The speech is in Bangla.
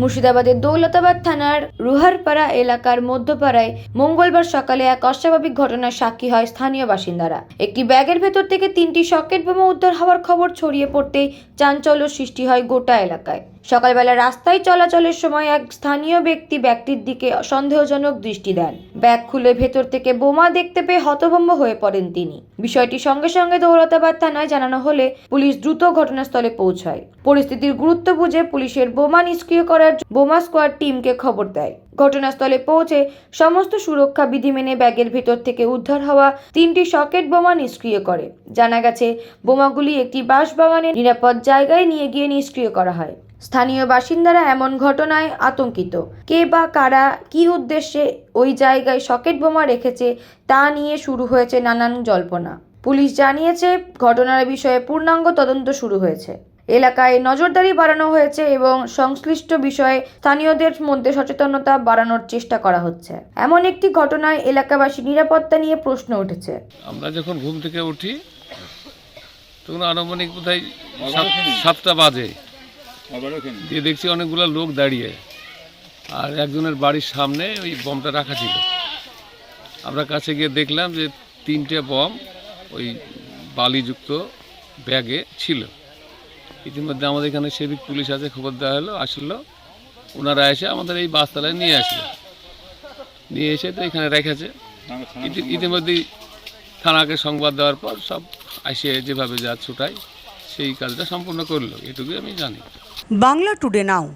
মুর্শিদাবাদের দৌলতাবাদ থানার রুহারপাড়া এলাকার মধ্যপাড়ায় মঙ্গলবার সকালে এক অস্বাভাবিক ঘটনার সাক্ষী হয় স্থানীয় বাসিন্দারা। একটি ব্যাগের ভেতর থেকে তিনটি সকেট বোমা উদ্ধার হওয়ার খবর ছড়িয়ে পড়তেই চাঞ্চল্য সৃষ্টি হয় গোটা এলাকায়। সকালবেলা রাস্তায় চলাচলের সময় এক স্থানীয় ব্যক্তি ব্যক্তির দিকে সন্দেহজনক দৃষ্টি দেন। ব্যাগ খুলে ভেতর থেকে বোমা দেখতে পেয়ে হতভম্ব হয়ে পড়েন তিনি। বিষয়টি সঙ্গে সঙ্গে দৌলতাবাদ থানায় জানানো হলে পুলিশ দ্রুত ঘটনাস্থলে পৌঁছায়। পরিস্থিতির গুরুত্ব বুঝে পুলিশের বোমা নিষ্ক্রিয় করার বোমা স্কোয়াড টিমকে খবর দেয়। ঘটনাস্থলে পৌঁছে সমস্ত সুরক্ষা বিধি মেনে ব্যাগের ভেতর থেকে উদ্ধার হওয়া তিনটি সকেট বোমা নিষ্ক্রিয় করে। জানা গেছে, বোমাগুলি একটি বাঁশবাগানের নিরাপদ জায়গায় নিয়ে গিয়ে নিষ্ক্রিয় করা হয়। স্থানীয় বাসিন্দারা এমন ঘটনায় আতঙ্কিত। কে বা কারা কি উদ্দেশ্যে ওই জায়গায় সকেট বোমা রেখেছে তা নিয়ে শুরু হয়েছে নানান জল্পনা। পুলিশ জানিয়েছে, ঘটনার বিষয়ে পূর্ণাঙ্গ তদন্ত শুরু হয়েছে। এলাকায় নজরদারি বাড়ানো হয়েছে এবং সংশ্লিষ্ট বিষয়ে স্থানীয়দের মধ্যে সচেতনতা বাড়ানোর চেষ্টা করা হচ্ছে। এমন একটি ঘটনায় এলাকাবাসী নিরাপত্তা নিয়ে প্রশ্ন উঠেছে। আমরা যখন ঘুম থেকে উঠি, তখন আনুমানিক বোধহয় সাতটা বাজে। দিয়ে দেখছি অনেকগুলো লোক দাঁড়িয়ে। আর একজনের বাড়ির সামনে ওই বমটা রাখা ছিল। আমরা কাছে গিয়ে দেখলাম যে তিনটে বম ওই বালিযুক্ত ব্যাগে ছিল। ইতিমধ্যে আমাদের এখানে সেবিক পুলিশ আছে, খবর দেওয়া হলো, আসলো। ওনারা এসে আমাদের এই বাসতলায় নিয়ে আসলো। নিয়ে এসে তো এখানে রেখেছে। ইতিমধ্যে থানাকে সংবাদ দেওয়ার পর সব আসে, যেভাবে যা ছুটায়, সেই কাজটা সম্পূর্ণ করল, এটুকুই আমি জানি। বাংলা টুডে নাও।